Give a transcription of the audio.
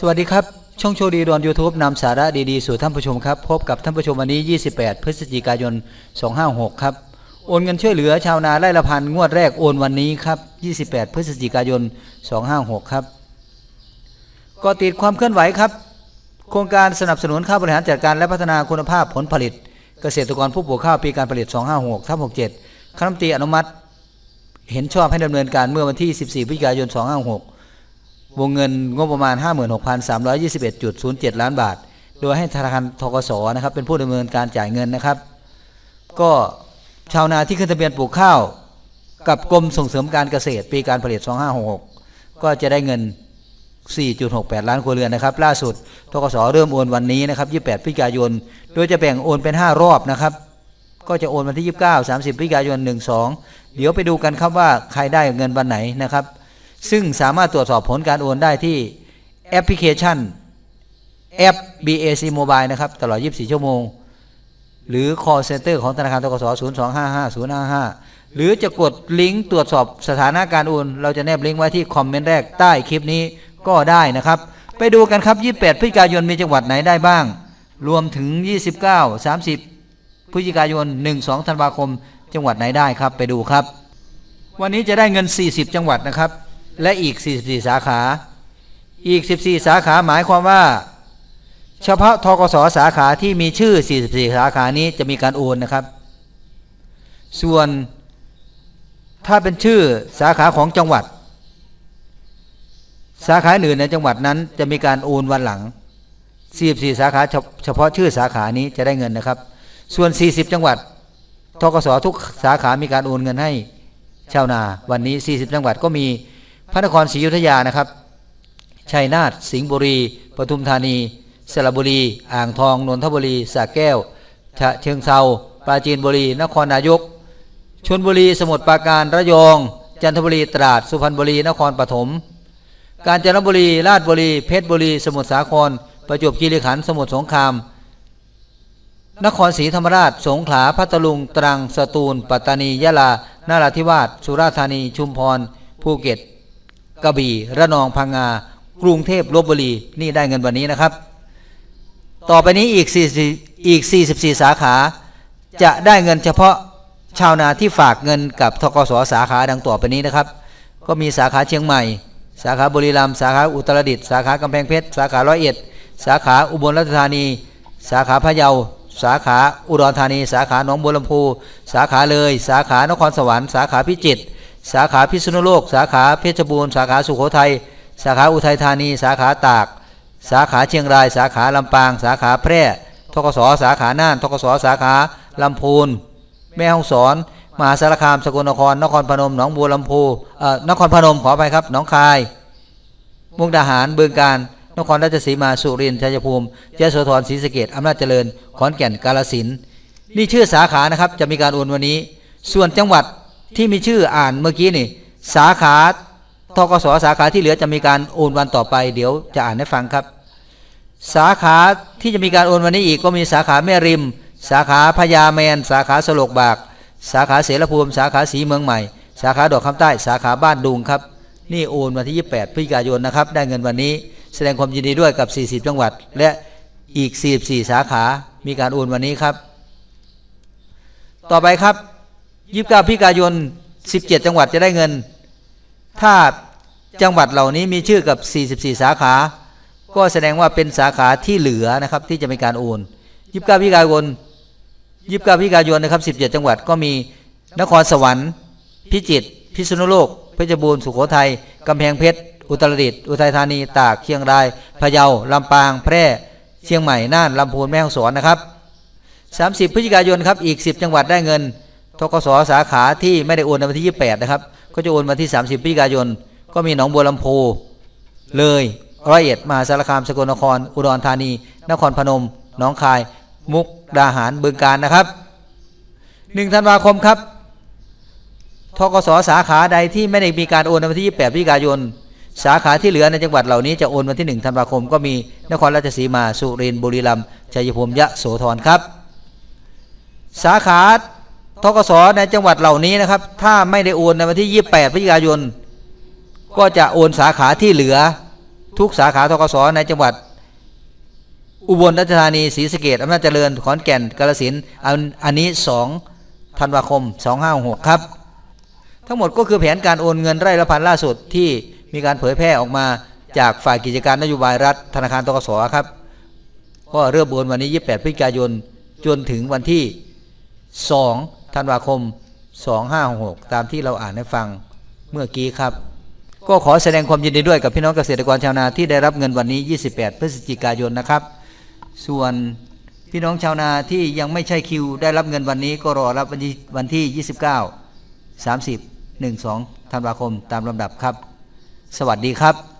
สวัสดีครับ ช่องโชว์ดีดอน YouTube นำสาระดีๆ สู่ท่านผู้ชมครับ พบกับท่านผู้ชมวันนี้ 28 พฤศจิกายน 256 ครับ โอนเงินช่วยเหลือชาวนาไร่ละพันงวดแรกโอนวันนี้ครับ 28 พฤศจิกายน 256 ครับก็ติดความเคลื่อนไหวครับ โครงการสนับสนุนข้าวบริหารจัดการและพัฒนาคุณภาพผลผลิต เกษตรกรผู้ปลูกข้าวปีการผลิต 256ทับ67คณะมนตรีอนุมัติ เห็นชอบให้ดำเนินการเมื่อวันที่ 14 พฤศจิกายน 256 วงเงินงบประมาณ 56,321.07 ล้านบาท โดยให้ธนาคารทกสนะครับเป็นผู้ดำเนินการจ่ายเงินนะครับ ก็ชาวนาที่ขึ้นทะเบียนปลูกข้าว กับกรมส่งเสริมการเกษตรปีการผลิต 2566 ก็จะได้เงิน 4.68 ล้านครัวเรือนนะครับ ล่าสุดทกสเริ่มโอนวันนี้นะครับ 28พฤศจิกายน โดยจะแบ่งโอนเป็น 5 รอบนะครับ ก็จะโอนวันที่ 29 30พฤศจิกายน 12 เดี๋ยวไปดูกันครับว่าใครได้เงินวันไหนนะครับ ซึ่งสามารถตรวจสอบผลการโอนได้ที่แอปพลิเคชันแอป BAC Mobile นะครับ ตลอด 24 ชั่วโมง หรือ call center ของธนาคารทกส0255055 หรือจะกดลิงก์ตรวจสอบสถานะการโอน เราจะแนบลิงก์ไว้ที่คอมเมนต์แรกใต้คลิปนี้ก็ได้นะครับ ไปดูกันครับ 28 พฤศจิกายนมีจังหวัดไหนได้บ้าง รวมถึง 29 30 พฤศจิกายน 1-2 ธันวาคม จังหวัดไหนได้ครับ ไปดูครับ วันนี้จะได้เงิน 40 จังหวัดนะครับ และอีก 44 สาขา อีก 14 สาขาหมายความว่า เฉพาะทกสสาขาที่มีชื่อ 44 สาขานี้จะมีการโอนนะครับ ส่วนถ้าเป็นชื่อสาขาของจังหวัด สาขาอื่นในจังหวัดนั้นจะมีการโอนวันหลัง 44 สาขาเฉพาะชื่อสาขานี้จะได้เงินนะครับ ส่วน 40 จังหวัดทกสทุกสาขามีการโอนเงินให้ชาวนา วันนี้ 40 จังหวัดก็มี พระนครศรีอยุธยานะครับชัยนาทสิงห์บุรีปทุมธานี สระบุรี อ่างทอง นนทบุรีสระแก้วฉะเชิงเซาปราจีนบุรี นครนายกชลบุรี สมุทรปราการ ระยอง จันทบุรี ตราด สุพรรณบุรี นครปฐม กาญจนบุรี ราชบุรี เพชรบุรี สมุทรสาคร ประจวบคีรีขันธ์ สมุทรสงคราม นครศรีธรรมราช สงขลา พัทลุง ตรัง สตูล ปัตตานี ยะลา นาราธิวาส สุราษฎร์ธานี ชุมพร ภูเก็ต กระบี่ระนองพังงา กรุงเทพลบบุรีนี่ได้เงินวันนี้นะครับ ต่อไปนี้อีก40อีก 44 สาขา จะได้เงินเฉพาะชาวนาที่ฝากเงินกับทกสสาขาดังต่อไปนี้นะครับ ก็มีสาขาเชียงใหม่ สาขาบุรีรัมย์สาขาอุตรดิตถ์สาขากำแพงเพชรสาขาร้อยเอ็ดสาขาอุบลราชธานี สาขาพะเยาสาขาอุดรธานี สาขาหนองบัวลำพู สาขาเลย สาขานครสวรรค์ สาขาพิจิตร สาขาพิษณุโลก สาขาเพชรบูรณ์สาขาสุโขทัยสาขาอุทัยธานี สาขาตาก สาขาเชียงราย สาขาลำปาง สาขาแพร่ทกสสาขาน่านทกสสาขาลำพูนแม่ฮ่องสอนมหาสารคามสกลนครนครพนมหนองบัวลำพูเอ่อนครพนมขอไปครับหนองคาย มุกดาหารบึงการนครราชสีมาสุรินทร์ชัยภูมิยะโสธรศรีสะเกษอำนาจเจริญขอนแก่นกาฬสินนี่ชื่อสาขานะครับจะมีการโอนวันนี้ ส่วนจังหวัด ที่มีชื่ออ่านเมื่อกี้นี่ สาขาทกสสาขาที่เหลือจะมีการโอนวันต่อไป เดี๋ยวจะอ่านให้ฟังครับ สาขาที่จะมีการโอนวันนี้อีกก็มีสาขาแม่ริม สาขาพญาแมน สาขาสโลกบาก สาขาเสรภูมิ สาขาสีเมืองใหม่ สาขาดอกคำใต้ สาขาบ้านดุงครับ นี่โอนวันที่ 28 พฤศจิกายนนะครับ ได้เงินวันนี้ แสดงความยินดีด้วยกับ 40 จังหวัด และอีก 44 สาขา มีการโอนวันนี้ครับ ต่อไปครับ 29พฤศจิกายน17จังหวัดจะได้เงิน ถ้าจังหวัดเหล่านี้มีชื่อกับ 44 สาขา ก็แสดงว่าเป็นสาขาที่เหลือนะครับที่จะมีการโอน29พฤศจิกายน29พฤศจิกายนนะครับ 17 จังหวัดก็มีนครสวรรค์ พิจิตรพิษณุโลก เพชรบูรณ์สุโขทัยกำแพงเพชรอุตรดิตถ์อุทัยธานี ตากเชียงรายพะเยาลำปาง แพร่ เชียงใหม่น่านลำพูนแม่ฮ่องสอนนะครับ 30 พฤศจิกายนครับอีก 10 จังหวัดได้เงิน ทกสสาขาที่ไม่ได้โอนในวันที่ 28 นะครับ ก็จะโอนมาที่ 30พฤศจิกายน ก็มีหนองบัวลำพูเลยร้อยเอ็ดมหาสารคามสกลนคร อุดรธานี นครพนมหนองคาย มุกดาหารบึงการนะครับ1ธันวาคมครับทกสสาขาใดที่ไม่ได้มีการโอนในวันที่ 28พฤศจิกายน สาขาที่เหลือในจังหวัดเหล่านี้จะโอนวันที่1ธันวาคมก็มีนครราชสีมาสุรินทร์บุรีรัมย์ชัยภูมิยะโสธรครับ สาขา ทกสในจังหวัดเหล่านี้นะครับ ถ้าไม่ได้โอนในวันที่ 28พฤศจิกายน ก็จะโอนสาขาที่เหลือ ทุกสาขาทกสในจังหวัด อุบลราชธานีศรีสะเกดอำนาจเจริญขอนแก่นกาฬสินธุ์อันอันนี้ 2 ธันวาคม 256ครับ ทั้งหมดก็คือแผนการโอนเงินไร่ละพันล่าสุดที่มีการเผยแพร่ออกมาจากฝ่ายกิจการนโยบายรัฐธนาคารตกสครับ ก็เริ่มโอนวันนี้ 28พฤศจิกายนจนถึงวันที่ 2 ธันวาคม 2566 ตามที่เราอ่านให้ฟังเมื่อกี้ครับ ก็ขอแสดงความยินดีด้วยกับพี่น้องเกษตรกรชาวนาที่ได้รับเงินวันนี้ 28 พฤศจิกายนนะครับ ส่วนพี่น้องชาวนาที่ยังไม่ใช่คิว ได้รับเงินวันนี้ก็รอรับวันที่ 29 30 12ธันวาคมตามลำดับครับ สวัสดีครับ